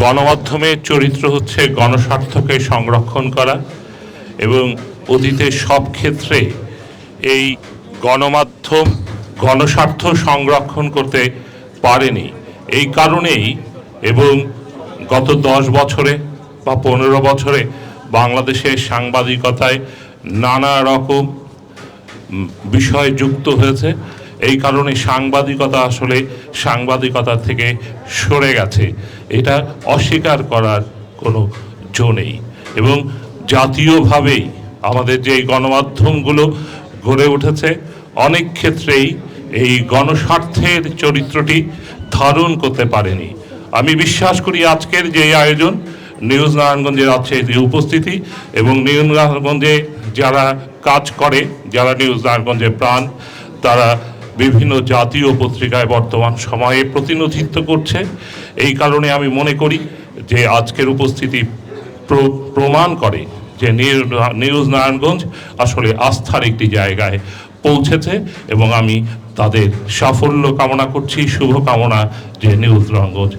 গণমাধ্যমের চরিত্র হচ্ছে গণস্বার্থকে সংরক্ষণ করা এবং অতীতের সব ক্ষেত্রে এই গণমাধ্যম গণস্বার্থ সংরক্ষণ করতে পারেনি। এই কারণেই এবং গত দশ বছরে বা পনেরো বছরে বাংলাদেশের সাংবাদিকতায় নানা রকম বিষয় যুক্ত হয়েছে। এই কারণে সাংবাদিকতা আসলে সাংবাদিকতা থেকে সরে গেছে। এটা অস্বীকার করার কোনো জো নেই। এবং জাতীয়ভাবেই আমাদের যে গণমাধ্যমগুলো গড়ে উঠেছে, অনেক ক্ষেত্রেই এই গণস্বার্থের চরিত্রটি ধারণ করতে পারেনি। আমি বিশ্বাস করি আজকের যে আয়োজন, নিউজ নারায়ণগঞ্জের আছে যে উপস্থিতি এবং নিউজ নারায়ণগঞ্জে যারা কাজ করে, যারা নিউজ নারায়ণগঞ্জের প্রাণ, তারা বিভিন্ন জাতীয় পত্রিকায় বর্তমান সময়ে প্রতিনিধিত্ব করছে। এই কারণে আমি মনে করি যে আজকের উপস্থিতি প্র- প্রমাণ করে যে নিউ- নিউজ নারায়ণগঞ্জ আসলে আস্থার একটি জায়গায় পৌঁছেছে এবং আমি তাদের সাফল্য কামনা করছি, শুভকামনা যে নিউজ নারায়ণগঞ্জ।